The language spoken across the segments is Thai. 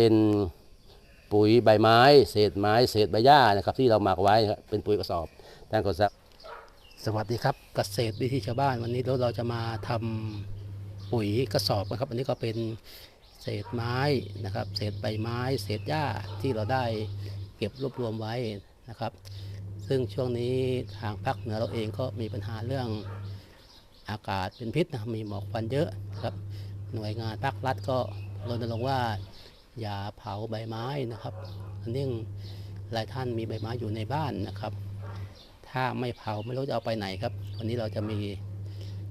เป็นปุ๋ยใบไม้ เศษไม้ เศษใบหญ้านะครับ ที่เราหมักไว้ครับเป็นปุ๋ยกระสอบท่านก็จะสวัสดีครับเกษตรวิถีชาวบ้านวันนี้เราเราจะมาทำปุ๋ยกระสอบนะครับ อันนี้ก็เป็นเศษไม้นะครับ เศษใบไม้ เศษหญ้าที่เราได้เก็บรวบรวมไว้นะครับ ซึ่งช่วงนี้ทางภาคเหนือเราเองก็มีปัญหาเรื่องอากาศเป็นพิษนะมีหมอกควันเยอะนะครับ หน่วยงานภาครัฐก็รณรงค์ว่า อย่าเผาใบไม้นะครับเนื่องหลายท่านมีใบไม้อยู่ในบ้านนะครับ ถ้าไม่เผาไม่รู้จะเอาไปไหนครับ วันนี้เราจะมี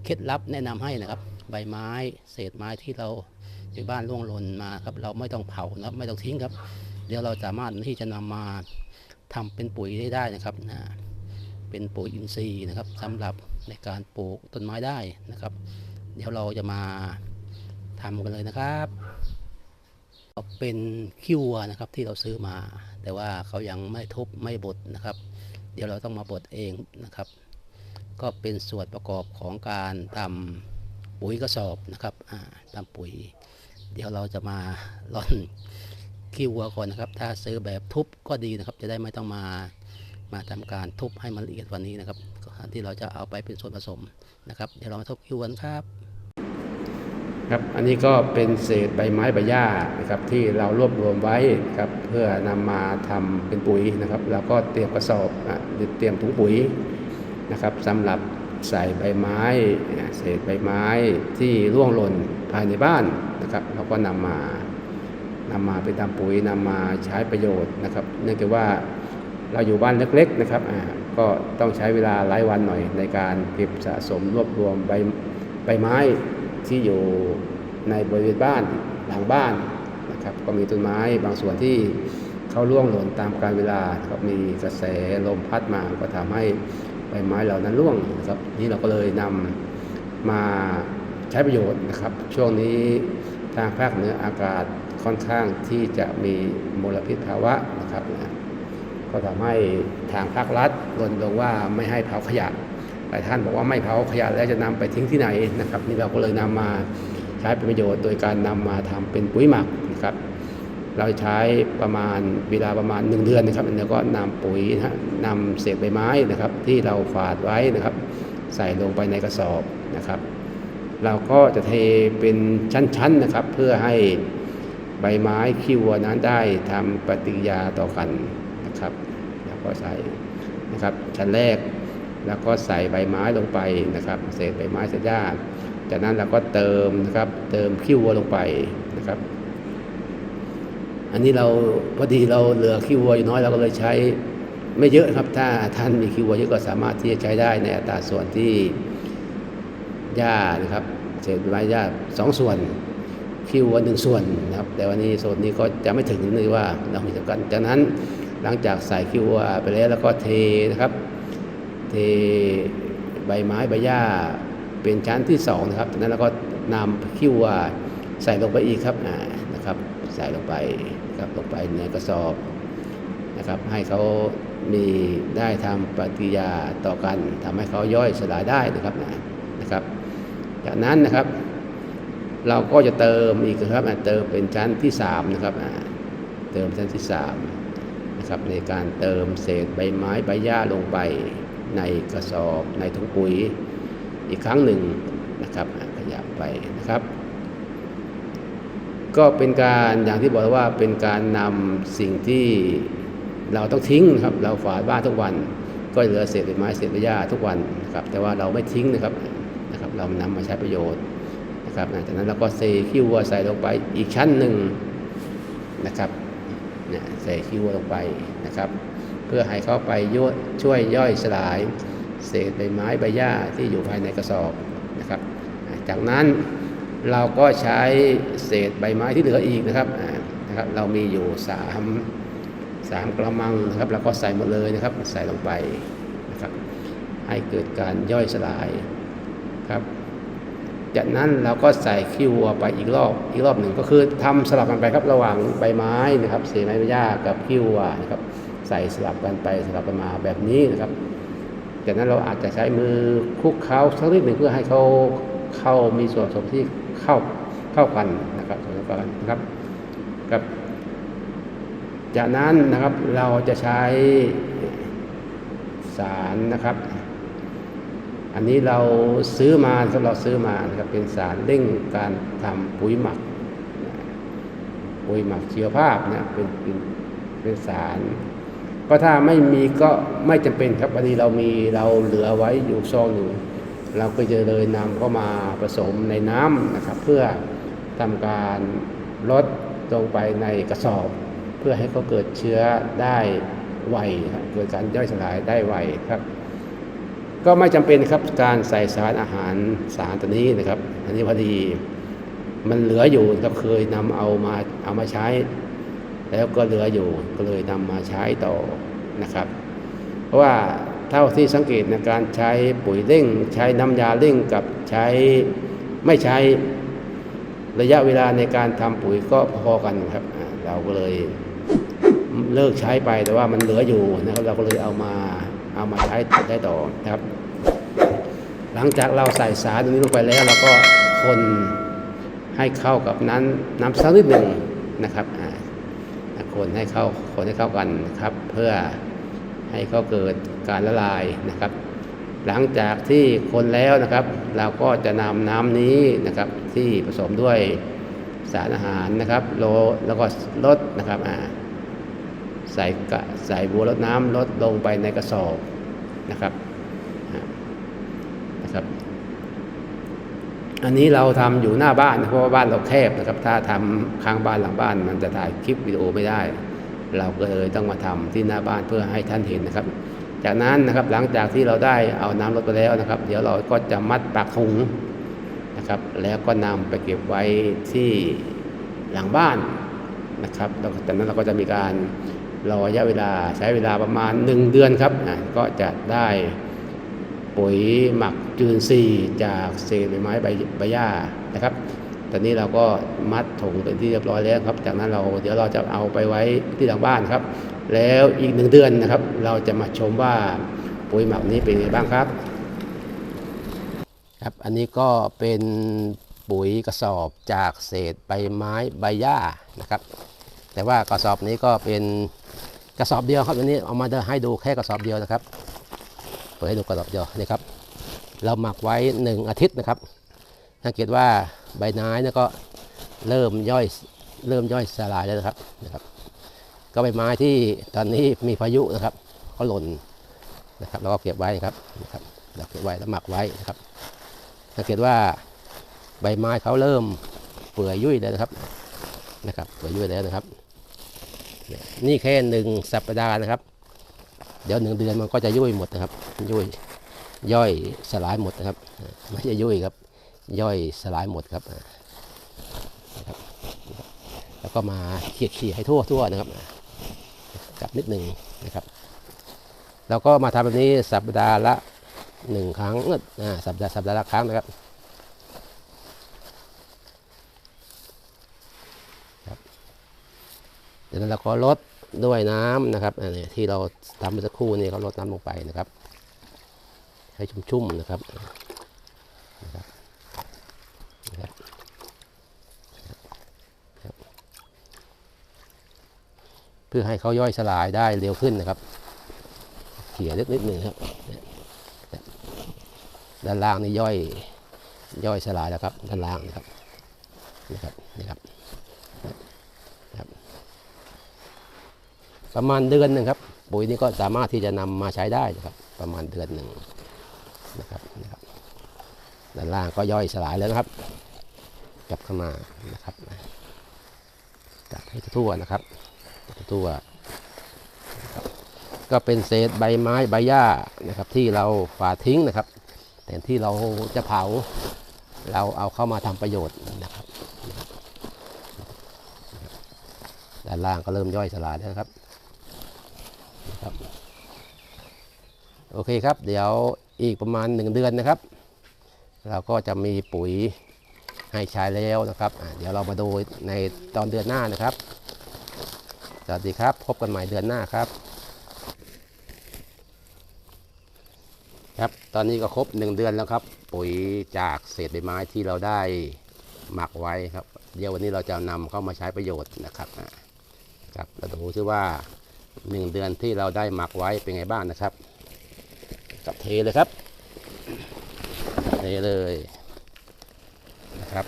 เคล็ดลับแนะนำให้นะครับ ใบไม้เศษไม้ที่เราอยู่บ้านร่วงหล่นมาครับ เราไม่ต้องเผานะครับไม่ต้องทิ้งครับ เดี๋ยวเราสามารถที่จะนำมาทำเป็นปุ๋ยได้ได้นะครับนะเป็นปุ๋ยอินทรีย์นะครับสำหรับในการปลูกต้นไม้ได้นะครับ เดี๋ยวเราจะมาทำกันเลยนะครับ เป็นขี้วัวนะครับที่เราซื้อมา แต่ว่าเขายังไม่ทุบไม่บดนะครับ เดี๋ยวเราต้องมาบดเองนะครับ ก็เป็นส่วนประกอบของการทำปุ๋ยกระสอบนะครับทำปุ๋ย เดี๋ยวเราจะมาร่อนขี้วัวก่อนนะครับ ถ้าซื้อแบบทุบก็ดีนะครับ จะได้ไม่ต้องมามาทำการทุบให้มันละเอียดวันนี้นะครับที่เราจะเอาไปเป็นส่วนผสมนะครับ เดี๋ยวเรามาทุบขี้วัวกันครับ ครับอันนี้ก็เป็นเศษใบไม้ใบหญ้านะครับที่เรารวบรวมไว้ครับเพื่อนำมาทำเป็นปุ๋ยนะครับแล้วก็เตรียมกระสอบเตรียมถุงปุ๋ยนะครับสำหรับใส่ใบไม้ เศษใบไม้ที่ร่วงหล่นภายในบ้านนะครับ เราก็นำมานำมาเป็นทำปุ๋ยนำมาใช้ประโยชน์นะครับ เนื่องจากว่าเราอยู่บ้านเล็กๆนะครับอ่าก็ต้องใช้เวลาหลายวันหน่อยในการเก็บสะสมรวบรวมใบใบไม้ ที่อยู่ในบริเวณบ้านหลังบ้านนะครับ ก็มีต้นไม้บางส่วนที่เขาร่วงหล่นตามกาลเวลาก็มีกระแสลมพัดมาก็ทำให้ใบไม้เหล่านั้นร่วงนะครับนี่เราก็เลยนำมาใช้ประโยชน์นะครับ ช่วงนี้ทางภาคเหนืออากาศค่อนข้างที่จะมีมลพิษภาวะนะครับนะก็ทำให้ทางภาครัฐรณรงค์ว่าไม่ให้เผาขยะ หลายท่านบอกว่าไม่เผาขยะแล้วจะนำไปทิ้งที่ไหนนะครับ นี่เราก็เลยนำมาใช้เป็นประโยชน์ โดยการนำมาทำเป็นปุ๋ยหมักนะครับ เราใช้ประมาณเวลาประมาณ 1 เดือนนะครับแล้วก็นำปุ๋ยนะนำเศษใบไม้นะครับ ที่เราฝาดไว้นะครับ ใส่ลงไปในกระสอบนะครับ เราก็จะเทเป็นชั้นๆนะครับ เพื่อให้ใบไม้ขี้วัวนั้นได้ทำปฏิกิริยาต่อกันนะครับ แล้วก็ใส่นะครับชั้นแรก แล้วก็ใส่ใบไม้ลงไปนะครับเศษใบไม้เศษหญ้าจากนั้นเราก็เติมนะครับเติมขี้วัวลงไปนะครับ อันนี้เราพอดีเราเหลือขี้วัวอยู่น้อยเราก็เลยใช้ไม่เยอะครับถ้าท่านมีขี้วัวเยอะก็สามารถที่จะใช้ได้ในอัตราส่วนที่หญ้านะครับเศษใบไม้หญ้าสองส่วนขี้วัวหนึ่งส่วนนะครับ แต่วันนี้ส่วนนี้ก็จะไม่ถึงเลยว่าเรามีจำกัดจากนั้นหลังจากใส่ขี้วัวไปแล้วแล้วก็เทนะครับ เทใบไม้ใบหญ้าเป็นชั้นที่สองนะครับจากนั้นเราก็นำขี้วัวใส่ลงไปอีกครับอ่านะครับใส่ลงไปครับลงไปในกระสอบนะครับให้เขามีได้ทำปฏิกิริยาต่อกันทำให้เขาย่อยสลายได้นะครับนะครับ จากนั้นนะครับ เราก็จะเติมอีกครับเติมเป็นชั้นที่สามนะครับเติมชั้นที่สามนะครับในการเติมเศษใบไม้ใบหญ้าลงไป ในกระสอบในถุงปุ๋ยอีกครั้งหนึ่งนะครับขยับไปนะครับ ก็เป็นการอย่างที่บอกว่าเป็นการนำสิ่งที่เราต้องทิ้งนะครับ เราฝาดบ้านทุกวัน ก็เหลือเศษใบไม้เศษใบหญ้าทุกวันนะครับ แต่ว่าเราไม่ทิ้งนะครับนะครับ เรานำมาใช้ประโยชน์นะครับจากนั้นเราก็เซขี้วัวใส่ลงไปอีกชั้นหนึ่งนะครับเนี่ยใส่ขี้วัวลงไปนะครับ เพื่อให้เขาไปย่อยช่วยย่อยสลาย เศษใบไม้ใบหญ้าที่อยู่ภายในกระสอบนะครับ จากนั้นเราก็ใช้เศษใบไม้ที่เหลืออีกนะครับนะครับเรามีอยู่สามสามกระมังนะครับเราก็ใส่หมดเลยนะครับใส่ลงไปนะครับให้เกิดการย่อยสลายครับจากนั้นเราก็ใส่ขี้วัวไปอีกรอบอีกรอบหนึ่งก็คือทำสลับกันไปครับระหว่างใบไม้นะครับเศษไม้ใบหญ้ากับขี้วัวนะครับ ใส่สลับกันไปสลับกันมาแบบนี้นะครับจากนั้นเราอาจจะใช้มือคุกเคล้าสักนิดหนึ่งเพื่อให้เขาเข้ามีส่วนผสมที่เข้าเข้ากันนะครับส่วนกันนะครับครับ จากนั้นนะครับเราจะใช้สารนะครับ อันนี้เราซื้อมาครับเราซื้อมานะครับเป็นสารเร่งการทำปุ๋ยหมักปุ๋ยหมักเชีวภาพนะเป็นเป็นเป็นสาร ก็ถ้าไม่มีก็ไม่จำเป็นครับพอดีเรามีเราเหลือไว้อยู่ซองหนึ่งเราก็จะเลยนำเข้ามาผสมในน้ำนะครับ เพื่อทำการลดลงไปในกระสอบ เพื่อให้เขาเกิดเชื้อได้ไวครับเกิดการย่อยสลายได้ไวครับ ก็ไม่จำเป็นครับการใส่สารอาหารสารตัวนี้นะครับ อันนี้พอดีมันเหลืออยู่ครับเคยนำเอามาเอามาใช้ แล้วก็เหลืออยู่ก็เลยนำมาใช้ต่อนะครับ เพราะว่าเท่าที่สังเกตในการใช้ปุ๋ยเร่ง ใช้น้ำยาเร่งกับใช้ไม่ใช้ระยะเวลาในการทำปุ๋ยก็พอกันครับ เราก็เลยเลิกใช้ไปแต่ว่ามันเหลืออยู่นะครับเราก็เลยเอามาเอามาใช้ใช้ต่อนะครับ หลังจากเราใส่สารตรงนี้ลงไปแล้วเราก็คนให้เข้ากับน้ำน้ำสักนิดหนึ่งนะครับอ่า คนให้เข้าคนให้เข้ากันนะครับ เพื่อให้เขาเกิดการละลายนะครับ หลังจากที่คนแล้วนะครับ เราก็จะนำน้ำนี้นะครับที่ผสมด้วยสารอาหารนะครับโลแล้วก็ลดนะครับอ่าใส่กะใส่บัวลดน้ำลดลงไปในกระสอบนะครับนะครับ อันนี้เราทำอยู่หน้าบ้านนะเพราะว่าบ้านเราแคบนะครับถ้าทำข้างบ้านหลังบ้าน มันจะถ่ายคลิปวิดีโอไม่ได้ เราก็เลยต้องมาทำที่หน้าบ้านเพื่อให้ท่านเห็นนะครับ จากนั้นนะครับหลังจากที่เราได้เอาน้ำลดไปแล้วนะครับ เดี๋ยวเราก็จะมัดปากถุงนะครับ แล้วก็นำไปเก็บไว้ที่หลังบ้านนะครับแล้วจากนั้นเราก็จะมีการรอระยะเวลาใช้เวลาประมาณ 1 เดือนครับก็จะได้ ปุ๋ยหมักจุลินทรีย์จากเศษใบไม้ใบใบหญ้านะครับ ตอนนี้เราก็มัดถุงเป็นที่เรียบร้อยแล้วครับ จากนั้นเราเดี๋ยวเราจะเอาไปไว้ที่หลังบ้านครับ แล้วอีกหนึ่งเดือนนะครับ เราจะมาชมว่าปุ๋ยหมักนี้เป็นยังไงบ้างครับ ครับ อันนี้ก็เป็นปุ๋ยกระสอบจากเศษใบไม้ใบหญ้านะครับ แต่ว่ากระสอบนี้ก็เป็นกระสอบเดียวครับอันนี้เอามาให้ดูแค่กระสอบเดียวนะครับ เปิดให้ดูกระสอบเดียวนี่ครับ เราหมักไว้หนึ่งอาทิตย์นะครับสังเกตว่าใบไม้เนี่ยก็เริ่มย่อยเริ่มย่อยสลายแล้วนะครับนะครับ ก็ใบไม้ที่ตอนนี้มีพายุนะครับก็หล่นนะครับเราก็เก็บไว้นะครับนะครับเราเก็บไว้แล้วหมักไว้นะครับสังเกตว่าใบไม้เขาเริ่มเปื่อยยุ่ยแล้วนะครับนะครับเปื่อยยุ่ยแล้วนะครับ นี่แค่หนึ่งสัปดาห์นะครับ เดี๋ยวหนึ่งเดือนมันก็จะยุ่ยหมดนะครับ ยุ่ยย่อยสลายหมดนะครับไม่ใช่ยุ่ยครับ ย่อยสลายหมดครับนะครับแล้วก็มาเขี่ยๆให้ทั่วทั่วนะครับอ่าจับนิดหนึ่งนะครับ แล้วก็มาทำแบบนี้สัปดาห์ละหนึ่งครั้งอ่าสัปดาห์สัปดาห์ละครั้งนะครับครับเดี๋ยวนั้นเราก็ลด ด้วยน้ำนะครับอันนี้ที่เราทำเมื่อสักครู่นี้เขาลดน้ำลงไปนะครับ ให้ชุ่มๆนะครับนะครับนะครับเพื่อให้เขาย่อยสลายได้เร็วขึ้นนะครับเขี่ยนิดนิดหนึ่งครับด้านล่างนี่ย่อยย่อยสลายแล้วครับด้านล่างนะครับนะครับนี่ครับนะครับ ประมาณเดือนหนึ่งครับ ปุ๋ยนี้ก็สามารถที่จะนำมาใช้ได้นะครับ ประมาณเดือนหนึ่งนะครับนะครับด้านล่างก็ย่อยสลายแล้วนะครับกลับเข้ามานะครับจับให้ทั่วนะครับทั่วก็เป็นเศษใบไม้ใบหญ้านะครับ ที่เราฝาทิ้งนะครับแต่ที่เราจะเผา เราเอาเข้ามาทำประโยชน์นะครับด้านล่างก็เริ่มย่อยสลายแล้วนะครับ ครับ โอเคครับ เดี๋ยวอีกประมาณหนึ่งเดือนนะครับ เราก็จะมีปุ๋ยให้ใช้แล้วนะครับ เดี๋ยวเรามาดูในตอนเดือนหน้านะครับ สวัสดีครับ พบกันใหม่เดือนหน้าครับ ครับ ตอนนี้ก็ครบหนึ่งเดือนแล้วครับ ปุ๋ยจากเศษใบไม้ที่เราได้หมักไว้ครับ เดี๋ยววันนี้เราจะนำเข้ามาใช้ประโยชน์นะครับ ครับ เราดูซิว่า หนึ่งเดือนที่เราได้หมักไว้เป็นไงบ้างนะครับ กับเทเลยครับ เทเลยนะครับ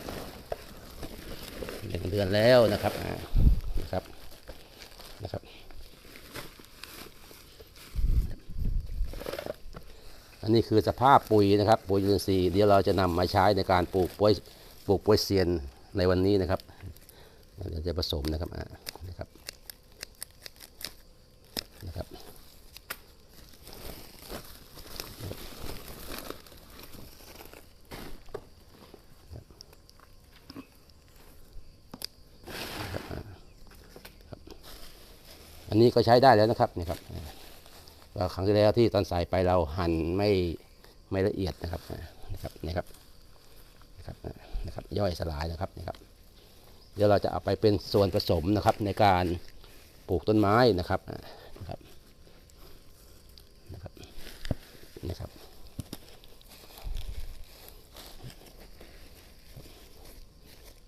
หนึ่งเดือนแล้วนะครับนะครับนะครับ อันนี้คือสภาพปุ๋ยนะครับปุ๋ยจุลินทรียเดี๋ยวเราจะนำมาใช้ในการปลูกป่วยปลูกป่วยเซียนในวันนี้นะครับเดี๋ยวจะผสมนะครับอ่านะครับนะครับ อันนี้ก็ใช้ได้แล้วนะครับนี่ครับครั้งที่แล้วที่ตอนใส่ไปเราหั่นไม่ไม่ละเอียดนะครับนะครับนี่ครับนะครับนะครับย่อยสลายนะครับนี่ครับ เดี๋ยวเราจะเอาไปเป็นส่วนผสมนะครับในการปลูกต้นไม้นะครับนะครับนะครับนะครับ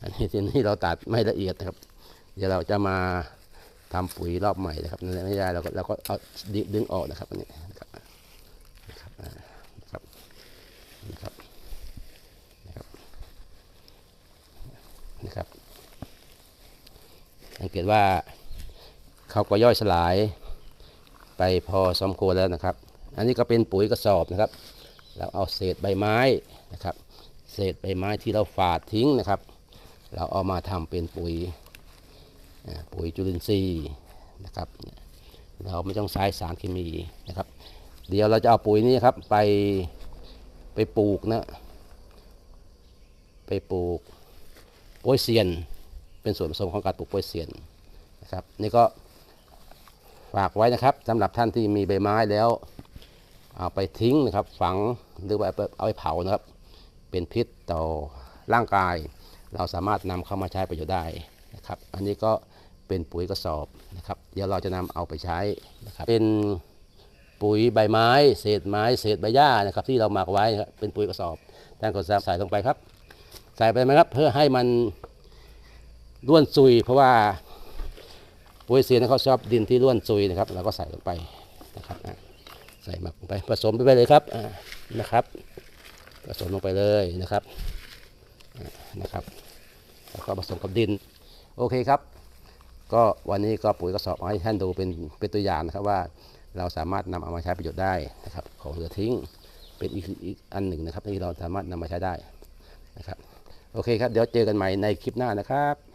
อันนี้ที่นี่เราตัดไม่ละเอียดนะครับ เดี๋ยวเราจะมา ทำปุ๋ยรอบใหม่นะครับไม่ได้เราก็เราก็เอาดึงออกนะครับอันนี้นะครับนะครับนะครับนะครับนะครับนะครับสังเกตว่าเขาก็ย่อยสลายไปพอสมควรแล้วนะครับ อันนี้ก็เป็นปุ๋ยกระสอบนะครับ เราเอาเศษใบไม้นะครับ เศษใบไม้ที่เราฝาดทิ้งนะครับ เราเอามาทำเป็นปุ๋ย ปุ๋ยจุลินทรีย์นะครับ เราไม่ต้องใช้สารเคมีนะครับ เดี๋ยวเราจะเอาปุ๋ยนี้ครับไปไปปลูกนะไปปลูกโป้ยเซียน เป็นส่วนผสมของการปลูกโป้ยเซียนนะครับนี่ก็ฝากไว้นะครับสำหรับท่านที่มีใบไม้แล้วเอาไปทิ้งนะครับฝังหรือว่าเอาไปเอาไปเผานะครับ เป็นพิษต่อร่างกาย เราสามารถนำเข้ามาใช้ประโยชน์ได้นะครับ อันนี้ก็ เป็นปุ๋ยกระสอบนะครับ เดี๋ยวเราจะนำเอาไปใช้นะครับ เป็นปุ๋ยใบไม้ เศษไม้ เศษใบหญ้านะครับ ที่เราหมักไว้นะครับเป็นปุ๋ยกระสอบท่านก็ใส่ลงไปครับ ใส่ไปไหมครับ เพื่อให้มันร่วนซุย เพราะว่าปุ๋ยเสียนเขาชอบดินที่ร่วนซุยนะครับเราก็ใส่ลงไปนะครับใส่หมักลงไปผสมไปเลยครับนะครับ ผสมลงไปเลยนะครับนะครับแล้วก็ผสมกับดินโอเคครับ ก็วันนี้ก็ปุ๋ยกระสอบมาให้ท่านดูเป็นเป็นตัวอย่างนะครับว่า เราสามารถนำเอามาใช้ประโยชน์ได้นะครับ ของเหลือทิ้งเป็นอีกอีกอันหนึ่งนะครับที่เราสามารถนำมาใช้ได้นะครับ โอเคครับ เดี๋ยวเจอกันใหม่ในคลิปหน้านะครับ